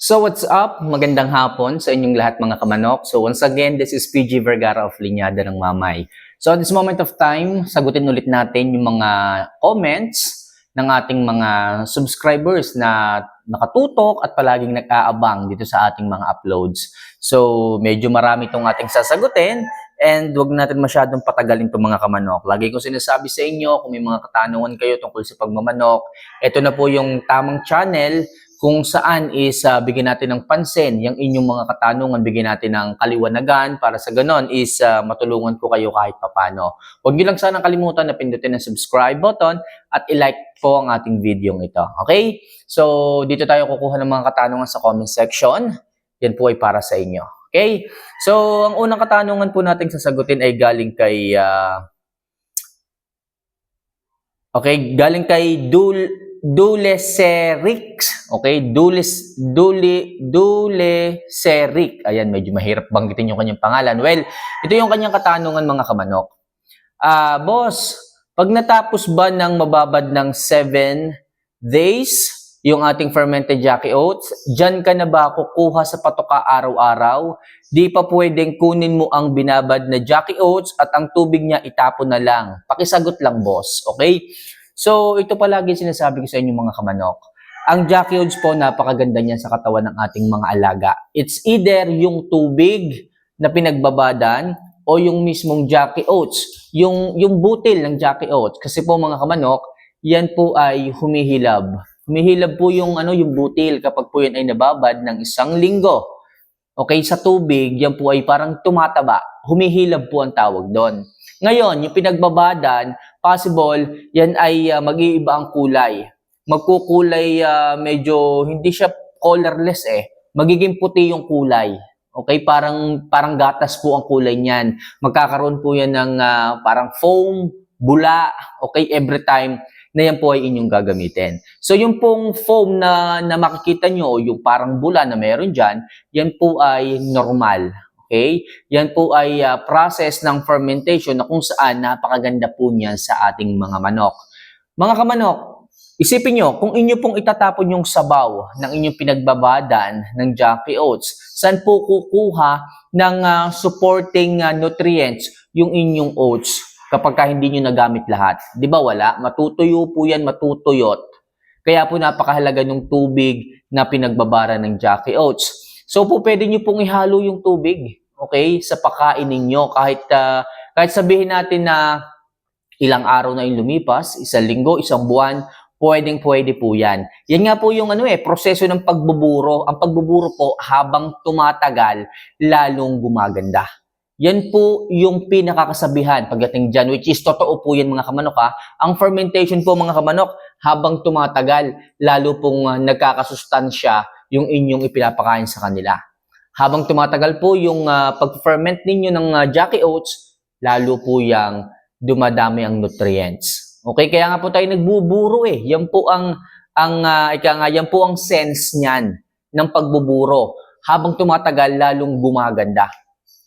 So what's up? Magandang hapon sa inyong lahat mga kamanok. So once again, this is PG Vergara of Linyada ng Mamay. So at this moment of time, sagutin ulit natin yung mga comments ng ating mga subscribers na nakatutok at palaging nag-aabang dito sa ating mga uploads. So medyo marami itong ating sasagutin and wag natin masyadong patagalin itong mga kamanok. Lagi ko sinasabi sa inyo kung may mga katanungan kayo tungkol sa pagmamanok, ito na po yung tamang channel kung saan is uh, bigyan natin ng pansin yung inyong mga katanungan, bigyan natin ng kaliwanagan para sa ganon is uh, matulungan ko kayo kahit papano. Huwag niyo lang sana kalimutan na pindutin ang subscribe button at i-like po ang ating video ito. Okay? So, dito tayo kukuha ng mga katanungan sa comment section. Yan po ay para sa inyo. Okay? So, ang unang katanungan po natin sasagutin ay galing kay uh, Okay, galing kay Dul Duleserix. Okay, Dules Dule Duleserix. Ayan, medyo mahirap banggitin yung kanyang pangalan. Well, ito yung kanyang katanungan mga kamanok. Ah, boss, pag natapos ba ng mababad ng 7 days yung ating fermented Jackie Oats, dyan ka na ba kukuha sa patoka araw-araw? Di pa pwedeng kunin mo ang binabad na Jackie Oats at ang tubig niya itapon na lang. Pakisagot lang, boss. Okay? So, ito palagi sinasabi ko sa inyo mga kamanok. Ang Jackie Oats po, napakaganda niyan sa katawan ng ating mga alaga. It's either yung tubig na pinagbabadan o yung mismong Jackie Oats. Yung, yung butil ng Jackie Oats. Kasi po mga kamanok, yan po ay humihilab. Humihilab po yung, ano, yung butil kapag po yan ay nababad ng isang linggo. Okay, sa tubig, yan po ay parang tumataba. Humihilab po ang tawag doon. Ngayon, yung pinagbabadan, possible, yan ay uh, mag-iiba ang kulay. Magkukulay uh, medyo, hindi siya colorless eh. Magiging puti yung kulay. Okay, parang parang gatas po ang kulay niyan. Magkakaroon po yan ng uh, parang foam, bula, okay, every time na yan po ay inyong gagamitin. So yung pong foam na, na makikita nyo, yung parang bula na meron dyan, yan po ay normal. Okay? Yan po ay uh, process ng fermentation na kung saan napakaganda po niyan sa ating mga manok. Mga kamanok, isipin nyo, kung inyo pong itatapon yung sabaw ng inyong pinagbabadan ng Jackie Oats, saan po kukuha ng uh, supporting uh, nutrients yung inyong oats kapag ka hindi nyo nagamit lahat? Di ba wala? Matutuyo po yan, matutuyot. Kaya po napakahalaga ng tubig na pinagbabara ng Jackie Oats. So po pwede nyo pong ihalo yung tubig okay, sa pagkain ninyo. Kahit, uh, kahit sabihin natin na ilang araw na yung lumipas, isang linggo, isang buwan, pwedeng pwede po yan. Yan nga po yung ano eh, proseso ng pagbuburo. Ang pagbuburo po habang tumatagal, lalong gumaganda. Yan po yung pinakakasabihan pagdating dyan, which is totoo po yan mga kamanok ha. Ang fermentation po mga kamanok, habang tumatagal, lalo pong uh, nagkakasustansya yung inyong ipinapakain sa kanila. Habang tumatagal po yung uh, pag-ferment ninyo ng uh, Jackie Oats, lalo po yung dumadami ang nutrients. Okay, kaya nga po tayo nagbuburo eh. Yan po ang ang uh, ika nga, yan po ang sense niyan ng pagbuburo. Habang tumatagal, lalong gumaganda.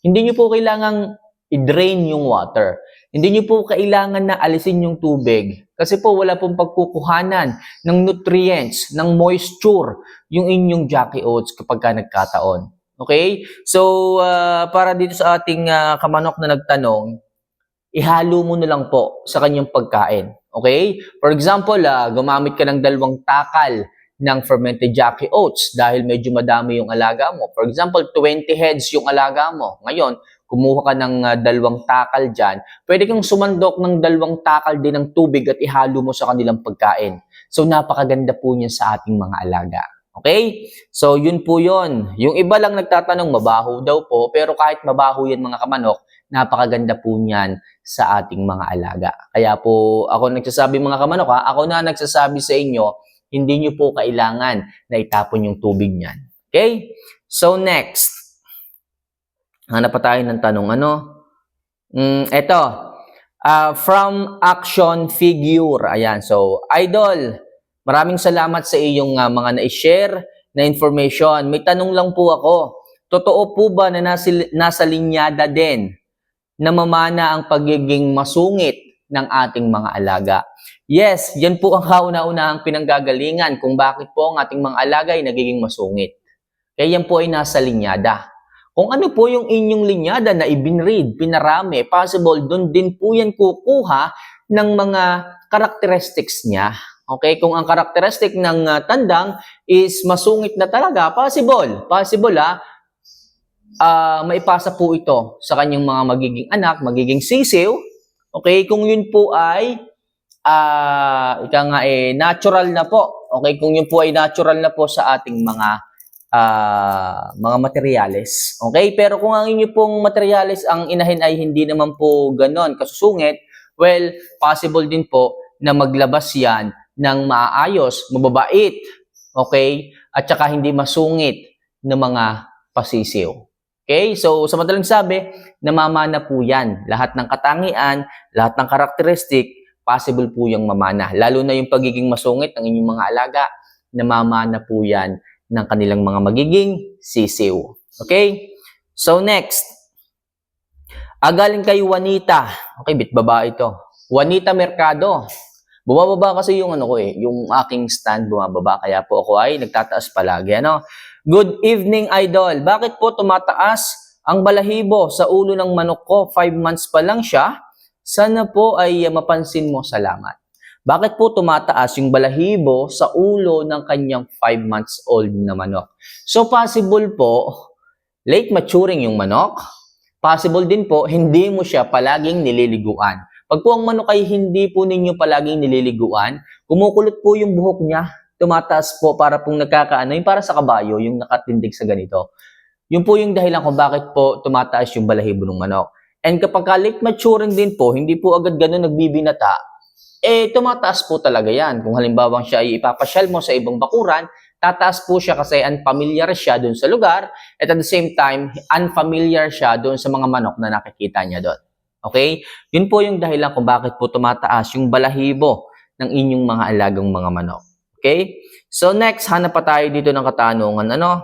Hindi niyo po kailangang i-drain yung water. Hindi niyo po kailangan na alisin yung tubig. Kasi po wala pong pagkukuhanan ng nutrients, ng moisture, yung inyong Jackie Oats kapag ka nagkataon. Okay? So, uh, para dito sa ating uh, kamanok na nagtanong, ihalo mo na lang po sa kanyang pagkain. Okay? For example, uh, gumamit ka ng dalawang takal ng fermented Jackie Oats dahil medyo madami yung alaga mo. For example, 20 heads yung alaga mo. Ngayon, kumuha ka ng uh, dalawang takal dyan, pwede kang sumandok ng dalawang takal din ng tubig at ihalo mo sa kanilang pagkain. So, napakaganda po niya sa ating mga alaga. Okay? So, yun po yun. Yung iba lang nagtatanong, mabaho daw po. Pero kahit mabaho yan mga kamanok, napakaganda po niyan sa ating mga alaga. Kaya po, ako nagsasabi mga kamanok ha, ako na nagsasabi sa inyo, hindi nyo po kailangan na itapon yung tubig niyan. Okay? So, next. Hanap pa tayo ng tanong. Ano? Mm, eto. Uh, from action figure. Ayan. So, idol, maraming salamat sa iyong uh, mga na-share na information. May tanong lang po ako. Totoo po ba na nasa, nasa linyada din na mamana ang pagiging masungit ng ating mga alaga? Yes, yan po ang kauna-unahang pinanggagalingan kung bakit po ang ating mga alaga ay nagiging masungit. Kaya yan po ay nasa linyada. Kung ano po yung inyong linyada na ibinread, pinarami, possible, doon din po yan kukuha ng mga characteristics niya. Okay, kung ang characteristic ng ah, tandang is masungit na talaga, possible. Possible ah, ah, maipasa po ito sa kanyang mga magiging anak, magiging sisiw. Okay, kung yun po ay ah ika nga eh, natural na po. Okay, kung yun po ay natural na po sa ating mga ah, mga materyales. Okay, pero kung ang inyo pong materyales ang inahin ay hindi naman po ganon kasusungit, well, possible din po na maglabas yan ng maayos, mababait, okay, at saka hindi masungit ng mga pasisiw. Okay, so sa madaling sabi, namamana po yan. Lahat ng katangian, lahat ng karakteristik, possible po yung mamana. Lalo na yung pagiging masungit ng inyong mga alaga, namamana po yan ng kanilang mga magiging sisiw. Okay? So next, agaling kay Juanita. Okay, bit babae ito. Juanita Mercado. Bumababa kasi yung ano ko eh, yung aking stand bumababa kaya po ako ay nagtataas palagi ano. Good evening idol. Bakit po tumataas ang balahibo sa ulo ng manok ko? 5 months pa lang siya. Sana po ay uh, mapansin mo. Salamat. Bakit po tumataas yung balahibo sa ulo ng kanyang 5 months old na manok? So possible po, late maturing yung manok. Possible din po, hindi mo siya palaging nililiguan. Pag po ang manok ay hindi po ninyo palaging nililiguan, kumukulot po yung buhok niya, tumataas po para pong nagkakaano, yung para sa kabayo, yung nakatindig sa ganito. Yun po yung dahilan kung bakit po tumataas yung balahibo ng manok. And kapag ka late maturing din po, hindi po agad ganun nagbibinata, eh tumataas po talaga yan. Kung halimbawa siya ay ipapasyal mo sa ibang bakuran, tataas po siya kasi unfamiliar siya doon sa lugar at at the same time, unfamiliar siya doon sa mga manok na nakikita niya doon. Okay? Yun po yung dahilan kung bakit po tumataas yung balahibo ng inyong mga alagang mga manok. Okay? So next, hanap pa tayo dito ng katanungan. Ano?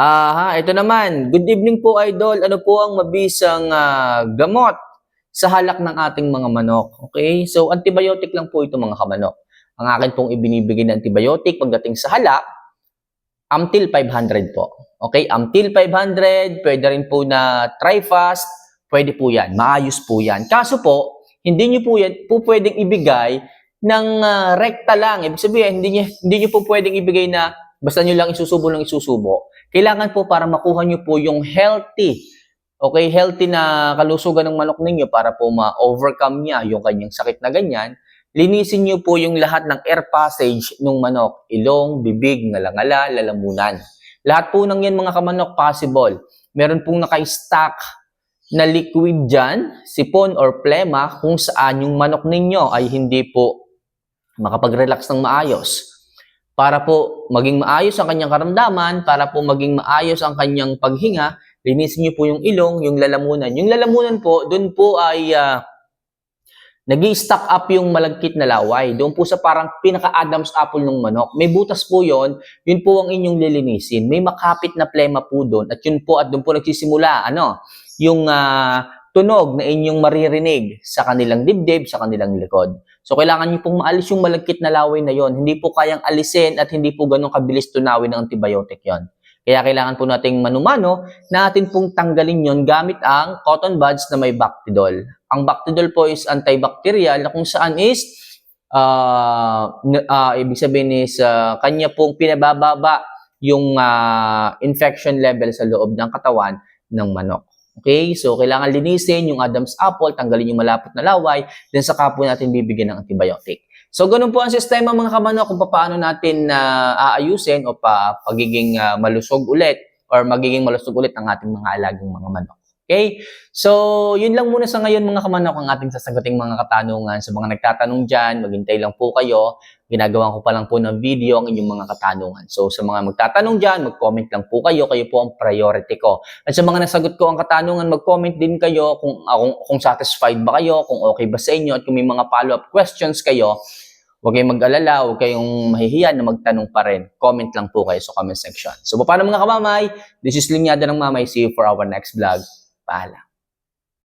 Aha, ito naman. Good evening po, Idol. Ano po ang mabisang ah, gamot sa halak ng ating mga manok? Okay? So, antibiotic lang po ito mga kamanok. Ang akin pong ibinibigay na antibiotic pagdating sa halak, Amtil 500 po. Okay? Amtil 500, pwede rin po na Trifast, pwede po yan. Maayos po yan. Kaso po, hindi nyo po yan po pwedeng ibigay ng ah, rekta lang. Ibig sabihin, hindi nyo, hindi nyo po pwedeng ibigay na basta nyo lang isusubo lang isusubo. Kailangan po para makuha nyo po yung healthy, okay, healthy na kalusugan ng manok ninyo para po ma-overcome niya yung kanyang sakit na ganyan, linisin nyo po yung lahat ng air passage ng manok. Ilong, bibig, ngalangala, lalamunan. Lahat po ng yan mga kamanok possible. Meron pong naka-stack na liquid dyan, sipon or plema, kung saan yung manok ninyo ay hindi po makapag-relax ng maayos. Para po maging maayos ang kanyang karamdaman, para po maging maayos ang kanyang paghinga, linisin niyo po yung ilong, yung lalamunan. Yung lalamunan po, doon po ay uh, nag stack up yung malagkit na laway. Doon po sa parang pinaka-Adam's apple ng manok. May butas po yon, yun po ang inyong lilinisin. May makapit na plema po doon at yun po at doon po nagsisimula ano, yung uh, tunog na inyong maririnig sa kanilang dibdib, sa kanilang likod. So, kailangan niyo pong maalis yung malagkit na laway na yon. Hindi po kayang alisin at hindi po ganun kabilis tunawin ng antibiotic yon. Kaya kailangan po nating manumano natin pong tanggalin yon gamit ang cotton buds na may Bactidol. Ang Bactidol po is antibacterial na kung saan is uh, uh, ibig sabihin is uh, kanya pong pinabababa yung uh, infection level sa loob ng katawan ng manok. Okay? So, kailangan linisin yung Adam's apple, tanggalin yung malapot na laway, then saka po natin bibigyan ng antibiotic. So, ganun po ang sistema mga kamanok kung paano natin uh, aayusin o pa pagiging uh, malusog ulit or magiging malusog ulit ang ating mga alagang mga manok. Okay? So, yun lang muna sa ngayon mga kamanok ang ating sasaguting mga katanungan. Sa mga nagtatanong dyan, maghintay lang po kayo. Ginagawa ko pa lang po ng video ang inyong mga katanungan. So, sa mga magtatanong dyan, mag-comment lang po kayo. Kayo po ang priority ko. At sa mga nasagot ko ang katanungan, mag-comment din kayo kung, uh, kung, kung satisfied ba kayo, kung okay ba sa inyo, at kung may mga follow-up questions kayo, Huwag kayong mag-alala, huwag kayong mahihiyan na magtanong pa rin. Comment lang po kayo sa comment section. So, paano mga kamamay? This is Linyada ng Mamay. See you for our next vlog. Paalam.